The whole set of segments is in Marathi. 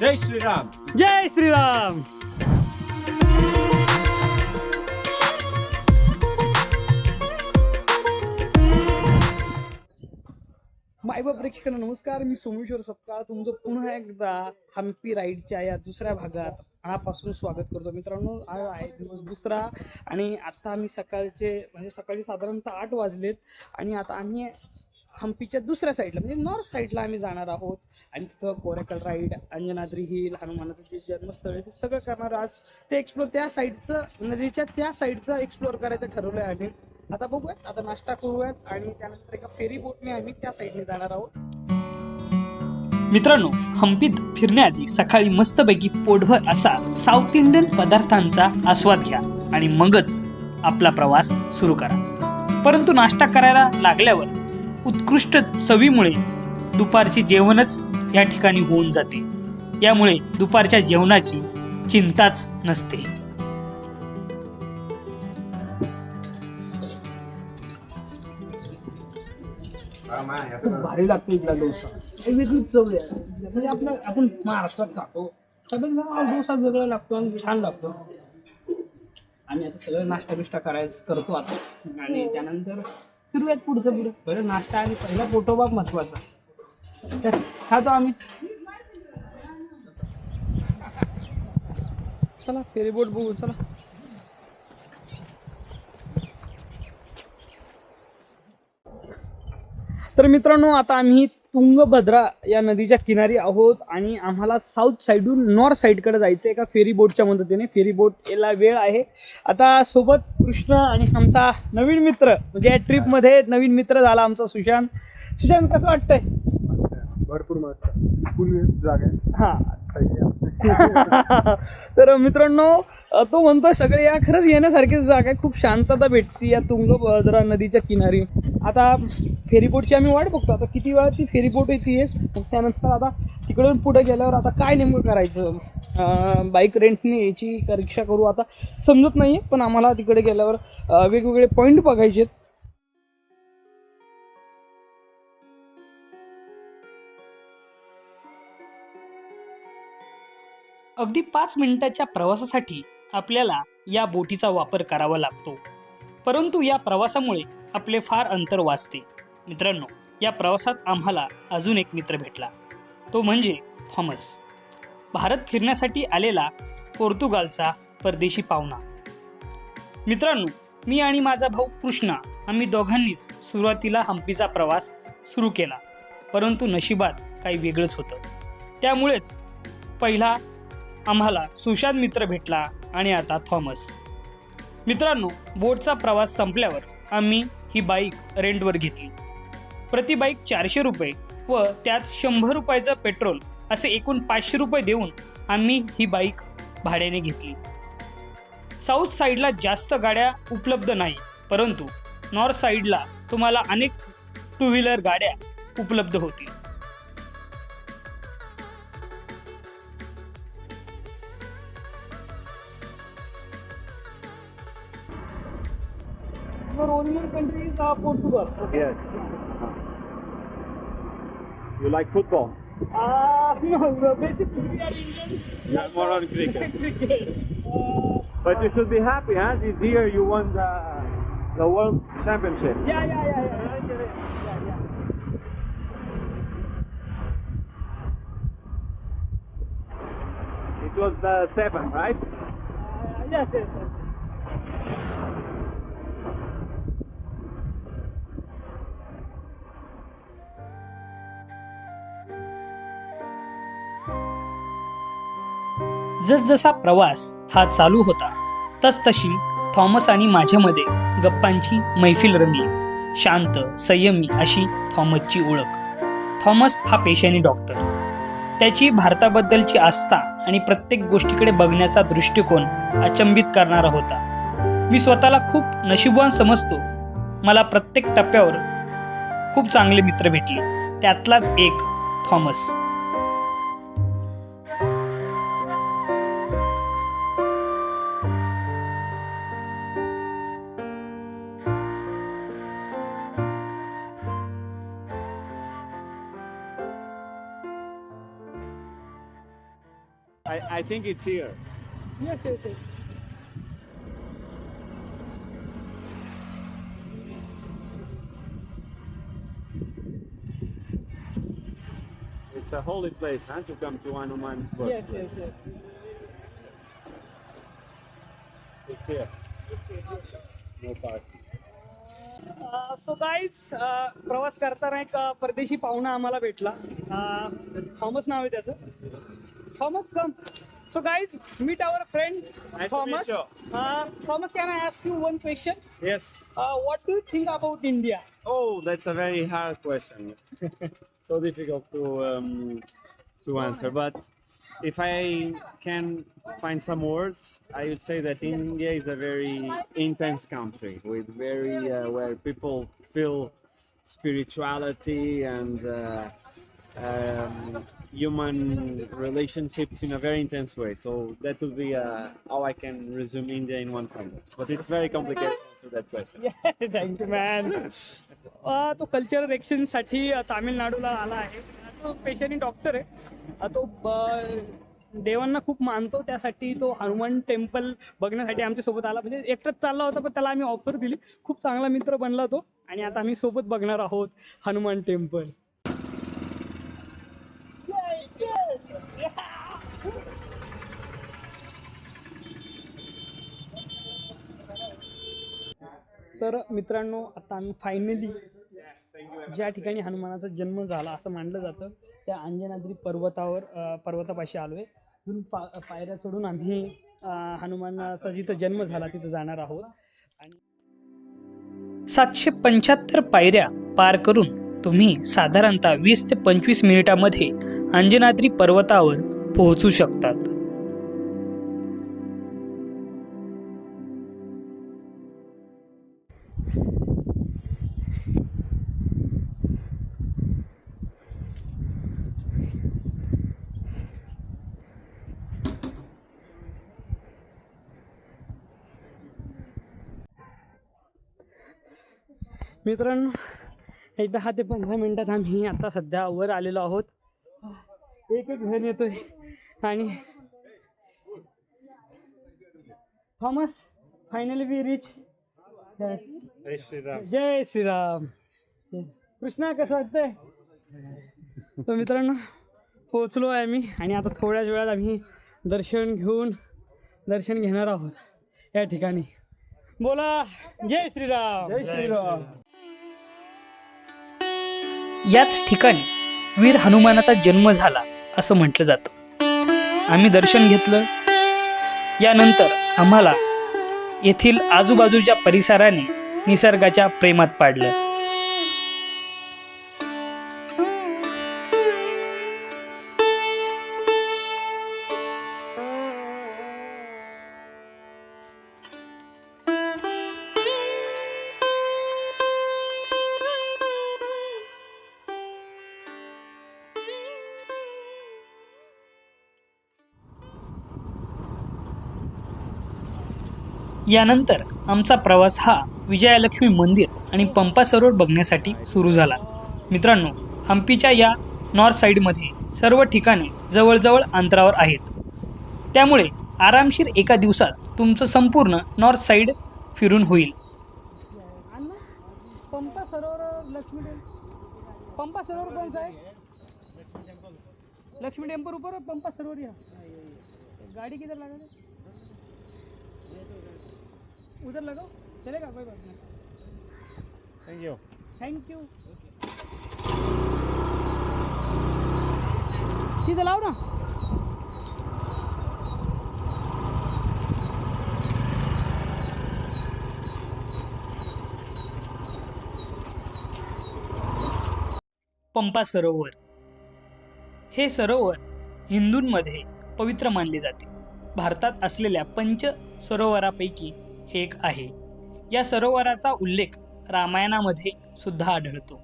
जय श्रीराम जय श्रीराम मायबा प्रेक्षकांना नमस्कार. मी सोमेश्वर सपकाळ. तुमचं पुन्हा एकदा हम्पी राईडच्या या दुसऱ्या भागात मनापासून स्वागत करतो. मित्रांनो आज आहे दिवस दुसरा आणि आता आम्ही सकाळचे म्हणजे सकाळी साधारणतः आठ वाजलेत आणि आता आम्ही हम्पीच्या दुसऱ्या साईडला म्हणजे नॉर्थ साईडला आम्ही जाणार आहोत. आणि तिथं कोरेकल राईड अंजनाद्री हिल हनुमानाचं जे जन्मस्थळ आहे ते सगळं करणार आज ते एक्सप्लोर त्या साईडचं नदीच्या त्या साईडचं एक्सप्लोर करायचं ठरवलं आहे आम्ही. आता बघूयात आता नाश्ता करूयात आणि त्यानंतर एका फेरी बोटने आम्ही त्या साईडने जाणार आहोत. मित्रांनो हम्पीत फिरण्याआधी सकाळी मस्तपैकी पोटभर असा साऊथ इंडियन पदार्थांचा आस्वाद घ्या आणि मगच आपला प्रवास सुरू करा. परंतु नाश्ता करायला लागल्यावर उत्कृष्ट चवीमुळे दुपारचे जेवणच या ठिकाणी होऊन जाते. यामुळे दुपारच्या जेवणाची चिंताच नसते. खूप भारी लागतो इथला डोसा. एक वेगळीच चव आहे. म्हणजे आपलं आपण महाराष्ट्रात खातो. सगळ्यांना डोसा वेगळा लागतो आणि छान लागतो. आम्ही आता सगळं नाश्ता बिष्टा करायचं करतो आता. आणि त्यानंतर फिरूयात पुढचं पुढं. पहिलं नाश्ता आणि पहिला फोटोबाग महत्त्वाचा. तर खातो आम्ही. चला फेरीबोट बघू चला. तर मित्रांनो आता आम्ही तुंगभद्रा या नदीच्या किनारी आहोत आणि आम्हाला साऊथ साईडहून नॉर्थ साईडकडे जायचं एका फेरी बोटच्या मदतीने. फेरी बोट याला वेळ आहे. आता सोबत कृष्ण आणि आमचा नवीन मित्र म्हणजे या ट्रिपमध्ये नवीन मित्र झाला आमचा सुशांत. सुशांत कसं वाटतंय? भरपूर मस्त. पूर्वी जागा आहे. हा. तर मित्रांनो तो म्हणतोय सगळे या खरंच येण्यासारखीच जागा आहे. खूप शांतता भेटते या तुंगभद्रा नदीच्या किनारी. आता फेरीबोटची आम्ही वाट बघतो. आता किती वेळा ती फेरीबोट येते मग त्यानंतर आता तिकडून पुढे गेल्यावर आता काय नेमकं करायचं? बाईक रेंटने यायची का रिक्षा करू. आता समजत नाहीये पण आम्हाला तिकडे गेल्यावर वेगवेगळे पॉईंट बघायचे अगदी पाच मिनिटाच्या प्रवासासाठी आपल्याला या बोटीचा वापर करावा लागतो. परंतु या प्रवासामुळे आपले फार अंतर वाचते. मित्रांनो या प्रवासात आम्हाला अजून एक मित्र भेटला. तो म्हणजे थॉमस भारत फिरण्यासाठी आलेला पोर्तुगालचा परदेशी पाहुणा. मित्रांनो मी आणि माझा भाऊ कृष्णा आम्ही दोघांनीच सुरुवातीला हम्पीचा प्रवास सुरू केला. परंतु नशिबात काही वेगळंच होतं. त्यामुळेच पहिला आम्हाला सुशांत मित्र भेटला आणि आता थॉमस. मित्रांनो बोटचा प्रवास संपल्यावर आम्ही ही बाईक रेंटवर घेतली. प्रति बाईक चारशे रुपये व त्यात शंभर रुपयाचं पेट्रोल असे एकूण पाचशे रुपये देऊन आम्ही ही बाईक भाड्याने घेतली. साऊथ साईडला जास्त गाड्या उपलब्ध नाही परंतु नॉर्थ साईडला तुम्हाला अनेक टू व्हीलर गाड्या उपलब्ध होतील. owner country is Portugal. Okay? Yes. You like football? Uh, no, basically we are Indian. You are more on cricket. cricket. Uh, but you should be happy, huh? This year you won the, the World Championship. Yeah, yeah, yeah, yeah. yeah, yeah, yeah. It was the seven, right? Uh, yes, yes, yes. जसजसा प्रवास हा चालू होता तसतशी थॉमस आणि माझ्यामध्ये गप्पांची मैफिल रंगली. शांत संयमी अशी थॉमसची ओळख. थॉमस हा पेशाने डॉक्टर. त्याची भारताबद्दलची आस्था आणि प्रत्येक गोष्टीकडे बघण्याचा दृष्टिकोन अचंबित करणारा होता. मी स्वतःला खूप नशीबवान समजतो. मला प्रत्येक टप्प्यावर खूप चांगले मित्र भेटले. त्यातलाच एक Thomas. think it's here. Yes yes yes It's a holy place, huh? To come to Hanuman's yes birthplace. Yes yes It's here. No parking. So guys प्रवास करताना एक अ, परदेशी पाहुणा आम्हाला भेटला थॉमस नाव आहे त्याचं Thomas come so guys, meet our friend nice Thomas. Uh, Thomas, can I ask you one question? Yes. Uh, what do you think about India? Oh, that's a very hard question. so difficult to um, to answer. But if I can find some words, I would say that India is a very intense country with very uh, where people feel spirituality and uh, um, human relationships in a very intense way. So that would be uh, how I can resume India in one sentence. But it's very complicated to that question. Thank you man तो कल्चरल एक्सचेंजसाठी तामिळनाडूला आला आहे. तो पेशंट डॉक्टर आहे. अ, तो ब- देवांना खूप मानतो. त्यासाठी तो हनुमान टेम्पल बघण्यासाठी आमच्यासोबत आला. म्हणजे एकटाच चालला होता पण त्याला आम्ही ऑफर दिली. खूप चांगला मित्र बनला तो. आणि आता आम्ही सोबत बघणार आहोत हनुमान टेम्पल तर मित्रांनो आता आम्ही फायनली ज्या ठिकाणी हनुमानाचा जन्म झाला असं मानलं जातं त्या अंजनाद्री पर्वतावर पर्वतापाशी आलो आहे तिथून पा पायऱ्या चढून आम्ही हनुमानाचा जिथं जन्म झाला तिथं जाणार आहोत. सातशे पंच्याहत्तर पायऱ्या पार करून तुम्ही साधारणतः वीस ते पंचवीस मिनिटामध्ये अंजनाद्री पर्वतावर पोहोचू शकतात. मित्रांनो एक दहा ते पंधरा मिनिटात आम्ही आता सध्या वर आलेलो आहोत. एक एक येतोय. आणि Thomas finally we reach Shri Ram. जय श्रीराम. कृष्णा कसं वाटतंय? तर मित्रांनो पोचलो आहे आम्ही आणि आता थोड्याच वेळात आम्ही दर्शन घेऊन दर्शन घेणार आहोत या ठिकाणी. बोला जय श्रीराम. जय श्रीराम. याच ठिकाणी वीर हनुमानाचा जन्म झाला असं म्हटलं जातं. आम्ही दर्शन घेतलं. यानंतर आम्हाला येथील आजूबाजूच्या परिसराने निसर्गाच्या प्रेमात पाडलं. यानंतर आमचा प्रवास हा विजयालक्ष्मी मंदिर आणि पंपा सरोवर बघण्यासाठी सुरू झाला. मित्रांनो हम्पीच्या या नॉर्थ साईडमध्ये सर्व ठिकाणे जवळजवळ अंतरावर आहेत. त्यामुळे आरामशीर एका दिवसात तुमचं संपूर्ण नॉर्थ साईड फिरून होईल. पंपा सरोवर लक्ष्मी टेम्पल पंपा सरोवर लक्ष्मी टेम्पल. पंपा सरोवर गाड़ी किती लागेल? उधर लगाओ चलेगा कोई बात नहीं। Thank you. थैंक यू तिथं लाव ना। पंपा सरोवर. हे सरोवर हिंदूंमध्ये पवित्र मानले जाते. भारतात असलेल्या पंच सरोवरापैकी हे एक आहे. या सरोवराचा उल्लेख रामायणामध्ये सुद्धा आढळतो.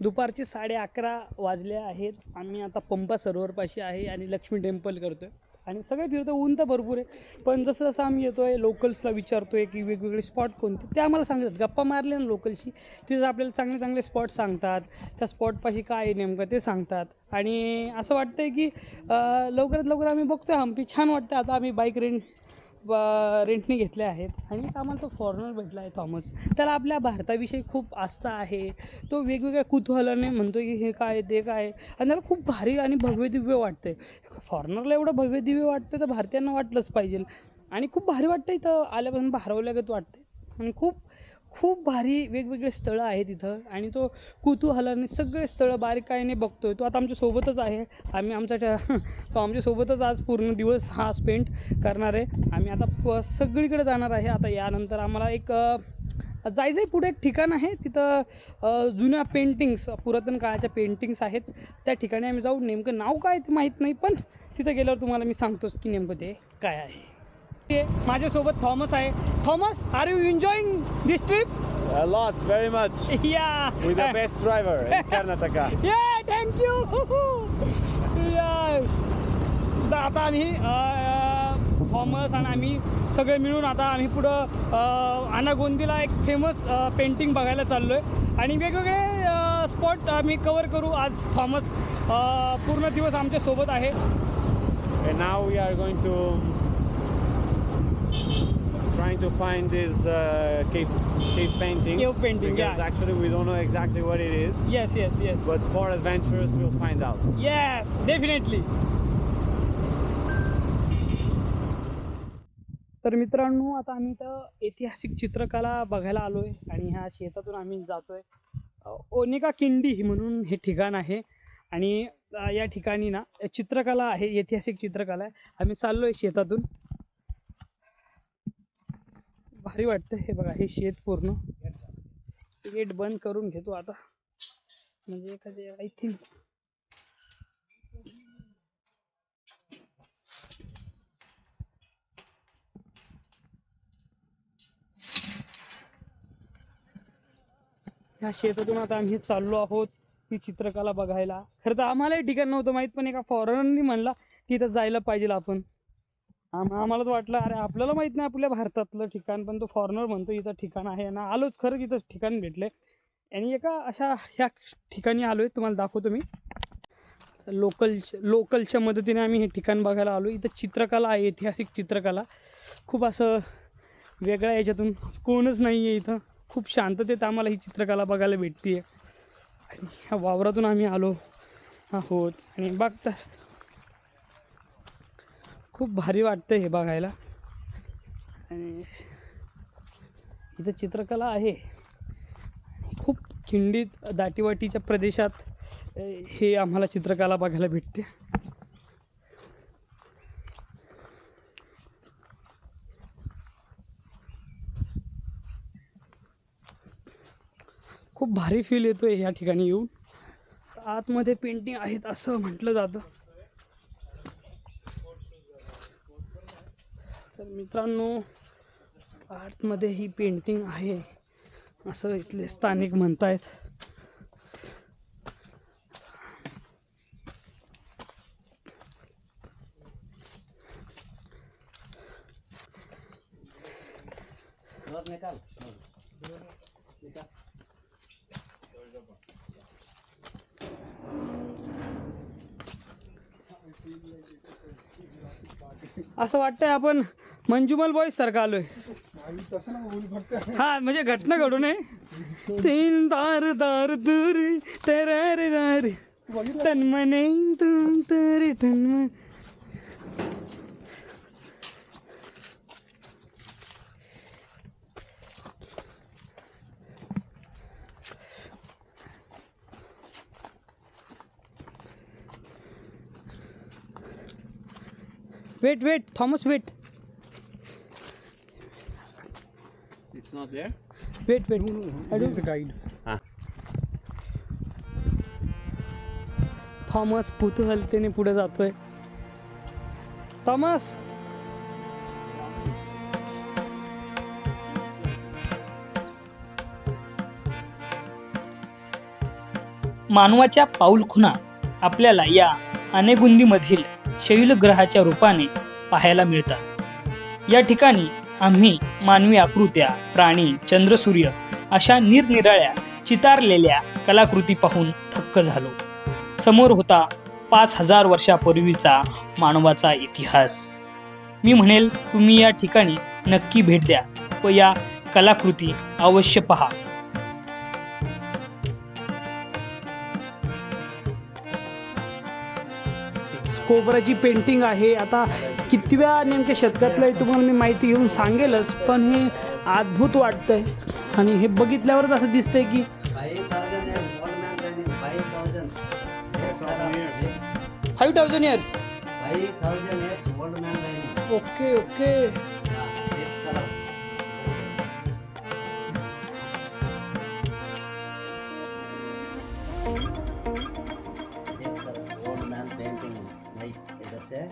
दुपारचे साडे अकरा वाजले आहेत. आम्ही आता पंपा सरोवरपाशी आहे आणि लक्ष्मी टेम्पल करतो आहे आणि सगळे फिरतो ऊन तर भरपूर आहे. पण जसं जसं आम्ही येतो आहे लोकल्सला विचारतो आहे की वेगवेगळे स्पॉट कोणते ते आम्हाला सांगतात. गप्पा मारले ना लोकलशी तिथं आपल्याला चांगले चांगले स्पॉट सांगतात त्या स्पॉटपाशी काय आहे नेमकं ते सांगतात. आणि असं वाटतं आहे की लवकरात लवकर आम्ही बघतोय हम्पी. छान वाटतं आता आम्ही बाईक रेंट रेंटने घेतले आहेत. आणि आम्हाला तो फॉरेनर भेटला आहे थॉमस त्याला आपल्या भारताविषयी खूप आस्था आहे. तो वेगवेगळ्या कुतूहलाने म्हणतो की हे काय ते काय. आणि त्याला खूप भारी आणि भव्य दिव्य वाटते फॉरेनरला एवढं भव्य दिव्य वाटतं तर भारतीयांना वाटलंच पाहिजे. आणि खूप भारी वाटतं इथं आल्यापासून भारवल्यागत वाटतं आणि खूप खूप भारी वेगवेगळे स्थळं आहेत इथं. आणि तो कुतूहलाने सगळे स्थळं बारीकायने बघतो आहे तो आता आमच्यासोबतच आहे. आम्ही आमच्या त्या- तो आमच्यासोबतच आज पूर्ण दिवस हा स्पेंड करणार आहे. आम्ही आता प सगळीकडे जाणार आहे. आता यानंतर आम्हाला एक जायचं आहे पुढे एक ठिकाण आहे. तिथं जुन्या पेंटिंग्स पुरातन काळाच्या पेंटिंग्स आहेत. त्या ठिकाणी आम्ही जाऊ. नेमकं नाव काय ते माहीत नाही पण तिथं गेल्यावर तुम्हाला मी सांगतोच की नेमकं ते काय आहे. माझ्यासोबत थॉमस आहे. Thomas are you enjoying this trip A lot, very much. या With the best driver in Karnataka. तर आता आम्ही थॉमस आणि आम्ही सगळे मिळून आता आम्ही पुढं आनागोंदीला एक फेमस पेंटिंग बघायला चाललो आहे आणि वेगवेगळे स्पॉट आम्ही कवर करू आज थॉमस. पूर्ण दिवस आमच्यासोबत आहे now we are going to trying to find this uh, cave cave painting. Cave painting, Because yeah. actually we don't know exactly what it is. Yes yes yes But for adventurers, we'll find out. Yes definitely तर मित्रांनो आता आम्ही इथं ऐतिहासिक चित्रकला बघायला आलो आहे आणि ह्या शेतातून आम्ही जातो आहे ओनिका किंडी म्हणून हे ठिकाण आहे आणि या ठिकाणी ना चित्रकला आहे ऐतिहासिक चित्रकला आहे आम्ही चाललो आहे शेतातून भारी वाटतं. हे बघा हे शेत पूर्ण. गेट बंद करून घेतो आता. म्हणजे एखादे आय थिंक ह्या शेतातून आता आम्ही चाललो आहोत ही चित्रकला बघायला. खरं तर आम्हालाही ठिकाण नव्हतं माहीत पण एका फॉरेनरनी म्हणला की इथं जायला पाहिजे आपण. आम्हालाच वाटलं अरे आपल्याला माहीत नाही आपल्या भारतातलं ठिकाण पण तो फॉरेनर म्हणतो इथं ठिकाण आहे ना. आलोच खरंच इथं ठिकाण भेटले आणि एका अशा ह्या ठिकाणी आलो आहे तुम्हाला दाखवतो मी. लोकल लोकलच्या मदतीने आम्ही हे ठिकाण बघायला आलो इथं चित्रकला आहे ऐतिहासिक चित्रकला. खूप असं वेगळ्या याच्यातून कोणच नाही आहे इथं. खूप शांततेत आम्हाला ही चित्रकला बघायला भेटते आणि ह्या वावरातून आम्ही आलो आहोत. आणि बघता खूप भारी वाटतं हे बघायला. आणि इथं चित्रकला आहे. खूप खिंडीत दाटीवाटीच्या प्रदेशात हे आम्हाला चित्रकला बघायला भेटते. खूप भारी फील येतो आहे या ठिकाणी येऊन. आतमध्ये पेंटिंग आहेत असं म्हटलं जातं. तर मित्रांनो आर्टमध्ये ही पेंटिंग आहे असं इथले स्थानिक म्हणतायत. असं वाटतंय आपण मंजुमल बॉय सारखं आलोय. हा म्हणजे घटना घडू नये तीन दार दार दूर तर तन्मने तुम तरी तन्म wait wait Thomas wait It's not there? Wait wait It is a guide. Thomas कुतूहलतेने पुढे जातोय. थॉमस! मानवाच्या पाऊलखुणा आपल्याला या अनेगुंदीमधील शैलग्रहाच्या रूपाने पाहायला मिळतात. या ठिकाणी आम्ही मानवी आकृत्या प्राणी चंद्रसूर्य अशा निरनिराळ्या चितारलेल्या कलाकृती पाहून थक्क झालो. समोर होता पाच हजार वर्षापूर्वीचा मानवाचा इतिहास. मी म्हणेल तुम्ही या ठिकाणी नक्की भेट द्या व या कलाकृती अवश्य पहा. कोबराची पेंटिंग आहे. आता कितव्या नेमक्या शतकातलं आहे तुम्हाला मी माहिती घेऊन सांगेलच पण हे अद्भुत वाटतंय. आणि हे बघितल्यावरच असं दिसतंय की five thousand years okay okay Yeah, it's color. It's color. Old man painting like this. eh?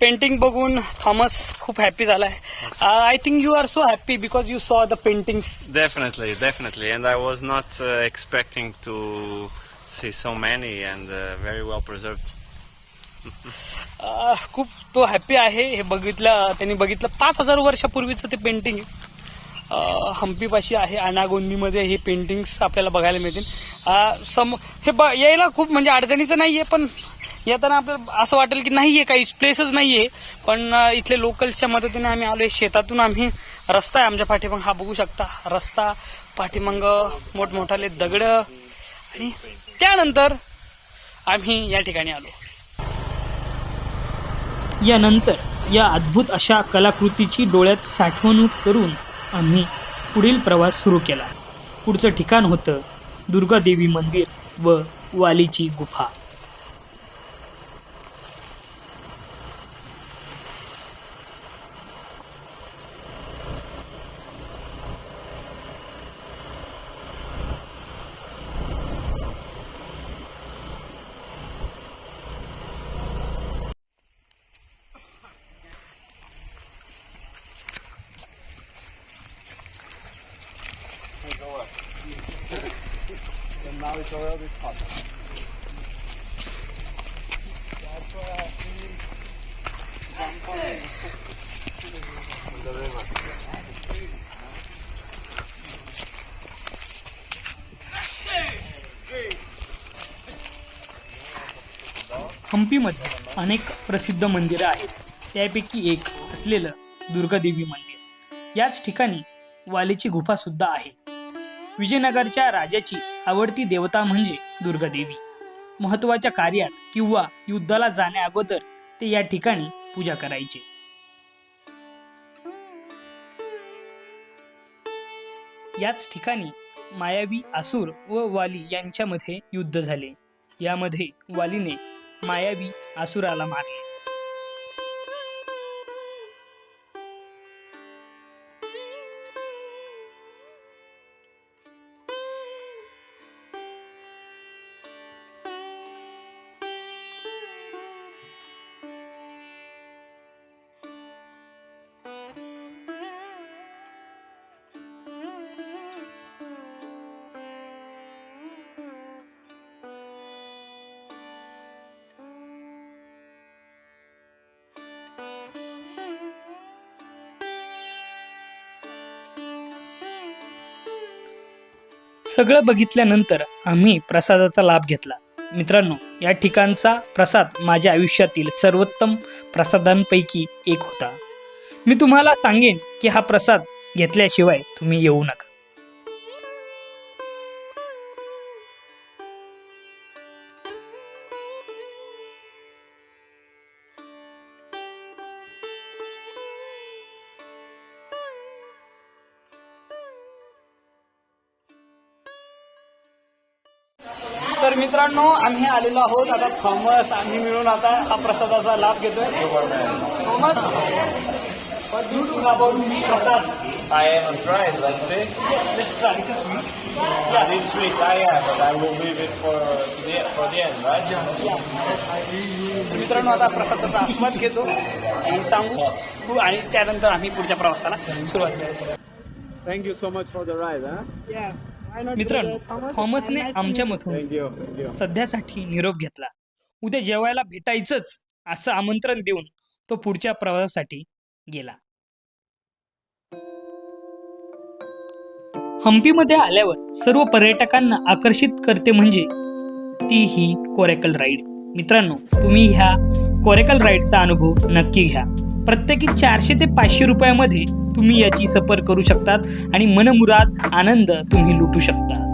Painting बघून थॉमस खूप हॅपी झालाय. I think you are so happy because you saw the painting Definitely, definitely. And I was not uh, expecting to see so many and uh, very well preserved. खूप तो हॅपी आहे. हे बघितलं त्यांनी बघितलं पाच हजार वर्षापूर्वीचं ते पेंटिंग हम्पीपाशी आहे अनागोंदीमध्ये हे पेंटिंग्स आपल्याला बघायला मिळतील. अं, सम हे ब यायला खूप म्हणजे अडचणीचं नाही आहे पण येताना आपल्याला असं वाटेल की नाही आहे काही प्लेसच नाही आहे पण इथले लोकल्सच्या मदतीने आम्ही आलो शेतातून आम्ही रस्ता आहे आमच्या पाठीमाग. हा बघू शकता. रस्ता पाठीमाग मोठमोठाले दगड. आणि त्यानंतर आम्ही या ठिकाणी आलो. यानंतर या अद्भुत अशा कलाकृतीची डोळ्यात साठवणूक करून आम्ही पुढील प्रवास सुरू केला. पुढचं ठिकाण होतं दुर्गादेवी मंदिर व वालीची गुफा. हम्पीमध्ये अनेक प्रसिद्ध मंदिरं आहेत. त्यापैकी एक असलेलं दुर्गादेवी मंदिर. याच ठिकाणी वालीची गुफा सुद्धा आहे. विजयनगरच्या राजाची आवडती देवता म्हणजे दुर्गादेवी. महत्त्वाच्या कार्यात किंवा युद्धाला जाण्या अगोदर ते या ठिकाणी पूजा करायचे. याच ठिकाणी मायावी आसूर व वाली यांच्यामध्ये युद्ध झाले. यामध्ये वालीने मायावी आसुराला मारले. सगळं बघितल्यानंतर आम्ही प्रसादाचा लाभ घेतला. मित्रांनो या ठिकाणचा प्रसाद माझ्या आयुष्यातील सर्वोत्तम प्रसादांपैकी एक होता. मी तुम्हाला सांगेन की हा प्रसाद घेतल्याशिवाय तुम्ही येऊ नका. मित्रांनो आम्ही आलेलो आहोत आता थॉमस. आम्ही मिळून आता हा प्रसादाचा लाभ घेतोय. थॉमस मित्रांनो आता प्रसादाचा आस्वाद घेतो. आणि सांगू आणि त्यानंतर आम्ही पुढच्या प्रवासाला सुरुवात thank you so much for the ride हा मित्रांनो थॉमसने आमच्यामधून thank you. सध्यासाठी निरोप घेतला. उद्या जेवायला भेटायचंच असं आमंत्रण देऊन तो पुढच्या प्रवासासाठी गेला. हम्पीमध्ये आल्यावर सर्व पर्यटकांना आकर्षित करते म्हणजे ती ही कोरेकल राईड. मित्रांनो तुम्ही ह्या कोरेकल राईडचा अनुभव नक्की घ्या. प्रत्येकी चारशे ते पाचशे रुपयामध्ये तुम्ही याची सफर करू शकतात आणि मनमुराद आनंद तुम्ही लुटू शकता.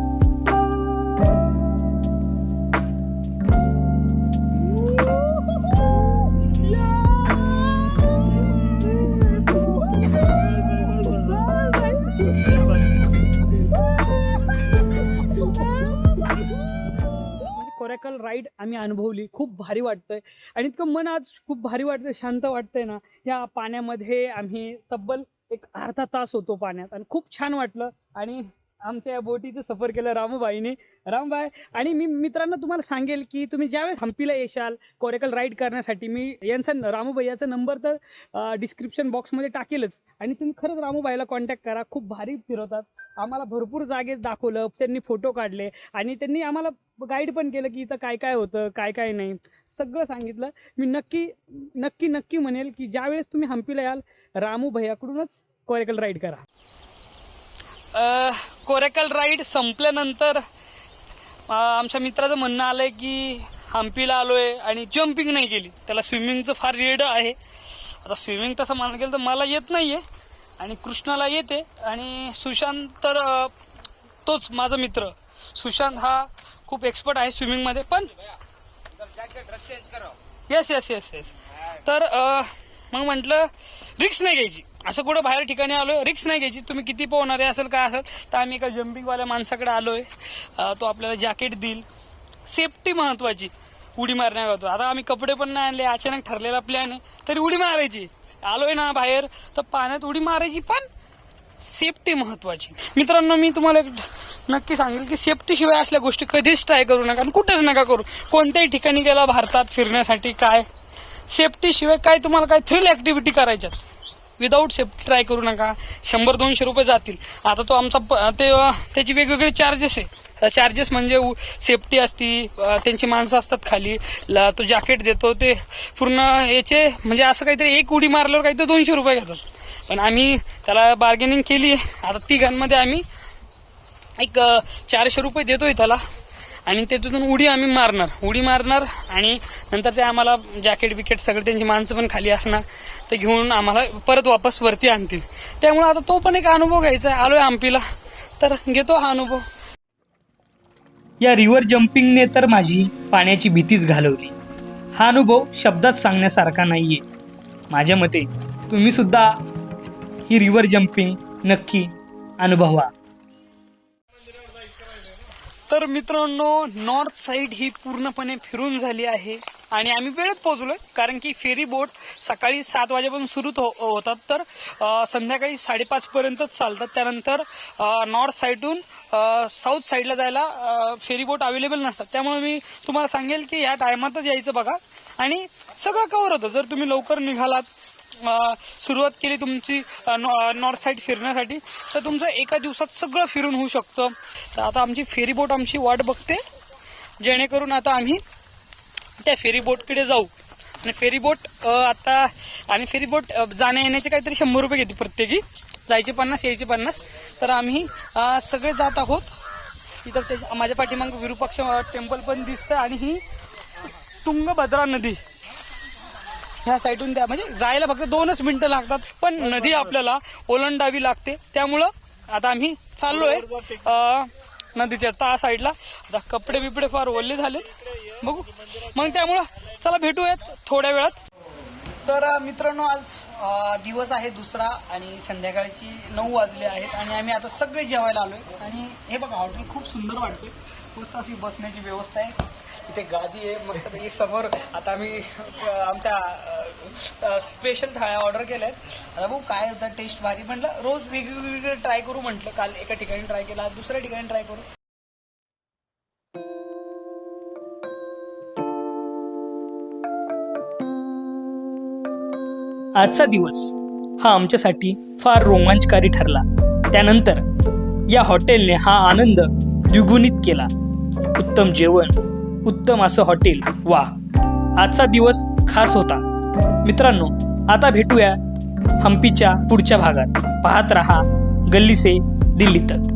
म्हणजे कोरेकल राईड आम्ही अनुभवली. खूप भारी वाटतंय. आणि इतकं मन आज खूप भारी वाटतंय शांत वाटतंय ना. या पाण्यामध्ये आम्ही तब्बल एक अर्धा तास होतो पाण्यात आणि खूप छान वाटलं. आणि आमच्या या बोटीचं सफर केलं रामूबाईने. रामबाई आणि मी मित्रांनो तुम्हाला सांगेल की तुम्ही ज्यावेळेस हम्पीला येशाल कोरेकल राईड करण्यासाठी मी यांचा रामूबाई याचा नंबर तर डिस्क्रिप्शन बॉक्समध्ये टाकेलच. आणि तुम्ही खरंच रामूबाईला कॉन्टॅक्ट करा खूप भारी फिरवतात. आम्हाला भरपूर जागेत दाखवलं त्यांनी फोटो काढले. आणि त्यांनी आम्हाला गाईड पण केलं की इथं काय काय होतं काय काय नाही. सगळं सांगितलं. मी नक्की नक्की नक्की म्हणेल की ज्यावेळेस तुम्ही हम्पीला याल रामू भैयाकडूनच कोरेकल राईड करा. कोरेकल राईड संपल्यानंतर आमच्या मित्राचं म्हणणं आलंय की हम्पीला आलोय आणि जम्पिंग नाही केली. त्याला स्विमिंगचं फार रेड आहे. आता स्विमिंग तसं म्हणायला गेलं तर मला येत नाहीये आणि कृष्णाला येते. आणि सुशांत तर तोच माझा मित्र. सुशांत हा खूप एक्सपर्ट आहे स्विमिंगमध्ये पण येस येस येस येस तर मग म्हटलं रिक्स नाही घ्यायची. असं कुठं बाहेर ठिकाणी आलोय रिक्स नाही घ्यायची. तुम्ही किती पोहणारे असेल काय असेल तर आम्ही एका जम्पिंगवाल्या माणसाकडे आलोय. तो आपल्याला जॅकेट देईल. सेफ्टी महत्वाची उडी मारण्याकरता आता आम्ही कपडे पण नाही आणले अचानक ठरलेला प्लॅन आहे तरी उडी मारायची. आलोय ना बाहेर तर पाण्यात उडी मारायची पण सेफ्टी महत्वाची. मित्रांनो मी तुम्हाला एक नक्की सांगेल की सेफ्टी शिवाय असल्या गोष्टी कधीच ट्राय करू नका आणि कुठेच नका करू. कोणत्याही ठिकाणी गेला भारतात फिरण्यासाठी काय? सेफ्टी शिवाय काय तुम्हाला काय थ्रिल ऍक्टिव्हिटी करायच्यात? विदाऊट सेफ्टी ट्राय करू नका. शंभर दोनशे रुपये जातील. आता तो आमचा प- ते त्याची त्याचे वेगवेगळे चार्जेस आहे. चार्जेस म्हणजे सेफ्टी असती त्यांची माणसं असतात खाली. ला- तो जॅकेट देतो ते पूर्ण याचे म्हणजे असं काहीतरी एक उडी मारल्यावर काहीतरी दोनशे रुपये घेतात. पण आम्ही त्याला बार्गेनिंग केली. आता तिघांमध्ये आम्ही एक चारशे रुपये देतोय त्याला. आणि तिथून उडी आम्ही मारणार. उडी मारणार आणि नंतर ते आम्हाला जॅकेट बिकेट सगळे त्यांची माणसं पण खाली असणार. ते घेऊन आम्हाला परत वापस वरती आणतील. त्यामुळे आता तो पण एक अनुभव घ्यायचा आहे. आलोय आमपीला तर घेतो हा अनुभव. या रिव्हर जम्पिंगने तर माझी पाण्याची भीतीच घालवली. हा अनुभव शब्दात सांगण्यासारखा नाहीये. माझ्या मते तुम्ही सुद्धा ही रिव्हर जम्पिंग नक्की अनुभवा. तर मित्रांनो नॉर्थ साईड ही पूर्णपणे फिरून झाली आहे. आणि आम्ही वेळेत पोहोचलोय कारण की फेरी बोट सकाळी सात वाजेपासून सुरू हो- होतात. तर संध्याकाळी साडेपाच पर्यंतच चालतात. त्यानंतर नॉर्थ साईडहून साऊथ साईडला जायला फेरी बोट अवेलेबल नसतात. त्यामुळे मी तुम्हाला सांगेल की या टायमातच यायचं बघा. आणि सगळं कव्हर होतं. जर तुम्ही लवकर निघालात सुरुवात केली तुमची नॉ- नॉर्थ साईड फिरण्यासाठी. तर तुमचं एका दिवसात सगळं फिरून होऊ शकतं. तर आता आमची फेरी बोट आमची वाट बघते. जेणेकरून आता आम्ही त्या फेरी बोटकडे जाऊ. आणि फेरी बोट आता आणि फेरी बोट जाण्या येण्याचे काहीतरी शंभर रुपये घेते प्रत्येकी. जायचे पन्नास यायचे पन्नास. तर आम्ही सगळे जात आहोत. इथं ते माझ्या पाठीमागं विरूपाक्ष टेम्पल पण दिसतं आणि ही तुंगभद्रा नदी. ह्या साईडून त्या म्हणजे जायला फक्त दोनच मिनिटं लागतात पण नदी आपल्याला ओलांडावी लागते. त्यामुळं आता आम्ही चाललोय नदीच्या त्या साईडला. आता कपडे बिपडे फार ओले झालेत. बघू. मग त्यामुळं चला भेटूयात थोड्या वेळात. तर मित्रांनो आज दिवस आहे दुसरा आणि संध्याकाळची नऊ वाजले आहेत आणि आम्ही आता सगळे जेवायला आलोय. आणि हे बघा हॉटेल खूप सुंदर वाटते मस्त अशी बसण्याची व्यवस्था आहे. इथे गादी आहे मस्तपैकी समोर आता आम्ही आमच्या स्पेशल थाळ्या ऑर्डर केल्या आहेत आता भाऊ काय होतं टेस्ट भारी म्हटलं रोज वेगवेगळे ट्राय करू म्हटलं काल एका ठिकाणी ट्राय केला आज दुसऱ्या ठिकाणी ट्राय करू. आजचा दिवस हा आमच्यासाठी फार रोमांचकारी ठरला. त्यानंतर या हॉटेलने हा आनंद द्विगुणित केला. उत्तम जेवण उत्तम असं हॉटेल. वा. आजचा दिवस खास होता. मित्रांनो आता भेटूया हम्पीच्या पुढच्या भागात. पाहत रहा गल्ली से दिल्ली तक